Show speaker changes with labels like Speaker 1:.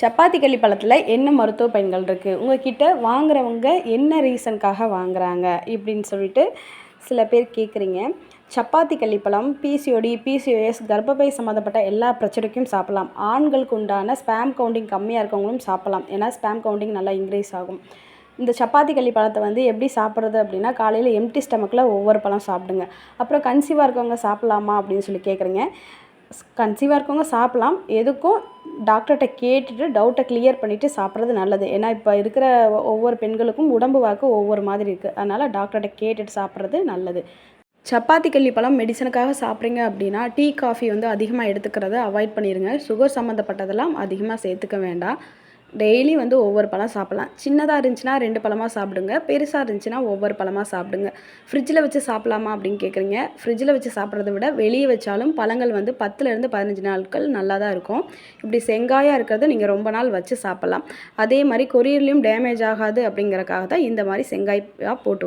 Speaker 1: சப்பாத்தி களி பழத்தில் என்ன மருத்துவ பயன்கள் இருக்குது உங்ககிட்ட வாங்குறவங்க என்ன ரீசனுக்காக வாங்குறாங்க? இப்படின்னு சொல்லிட்டு சில பேர் கேட்குறீங்க சப்பாத்தி கள்ளிப்பழம் பிசிஓடி பிசிஓஎஸ் கர்ப்பப்பை சம்மந்தப்பட்ட எல்லா பிரச்சனைக்கும் சாப்பிட்லாம். ஆண்களுக்கு உண்டான ஸ்பேம் கவுண்டிங் கம்மியாக இருக்கவங்களும் சாப்பிடலாம். ஏன்னா ஸ்பேம் கவுண்டிங் நல்லா இன்க்ரீஸ் ஆகும். இந்த சப்பாத்தி களி பழத்தை வந்து எப்படி சாப்பிட்றது அப்படின்னா காலையில் எம்டி ஸ்டமக்கில் ஒவ்வொரு பழம் சாப்பிடுங்க. அப்புறம் கன்சீவாக இருக்கவங்க சாப்பிட்லாமா அப்படின்னு சொல்லி கேட்குறீங்க கன்சீவாக இருக்கவங்க சாப்பிட்லாம். எதுக்கும் டாக்டர்கிட்ட கேட்டுட்டு டவுட்டை கிளியர் பண்ணிவிட்டு சாப்பிட்றது நல்லது. ஏன்னா இப்போ இருக்கிற ஒவ்வொரு பெண்களுக்கும் உடம்பு வாக்கு ஒவ்வொரு மாதிரி இருக்குது அதனால் டாக்டர்கிட்ட கேட்டுட்டு சாப்பிட்றது நல்லது. சப்பாத்தி கள்ளி பழம் மெடிசனுக்காக சாப்பிட்றீங்க அப்படின்னா டீ காஃபி வந்து அதிகமாக எடுத்துக்கிறத அவாய்ட் பண்ணிடுங்க சுகர் சம்மந்தப்பட்டதெல்லாம் அதிகமாக சேர்த்துக்க வேண்டாம். டெய்லி வந்து ஒவ்வொரு பழம் சாப்பிட்லாம். சின்னதாக இருந்துச்சுன்னா ரெண்டு பழமாக சாப்பிடுங்க. பெருசாக இருந்துச்சுன்னா ஒவ்வொரு பழமாக சாப்பிடுங்க. ஃப்ரிட்ஜில் வச்சு சாப்பிட்லாமா அப்படின்னு கேட்குறீங்க ஃப்ரிட்ஜில் வச்சு சாப்பிட்றத விட வெளியே வச்சாலும் பழங்கள் வந்து பத்துலேருந்து பதினஞ்சு நாட்கள் நல்லா தான் இருக்கும். இப்படி செங்காயாக இருக்கிறது நீங்கள் ரொம்ப நாள் வச்சு சாப்பிட்லாம். அதே மாதிரி கொரியர்லேயும் டேமேஜ் ஆகாது அப்படிங்கிறக்காக தான் இந்த மாதிரி செங்காயாக போட்டு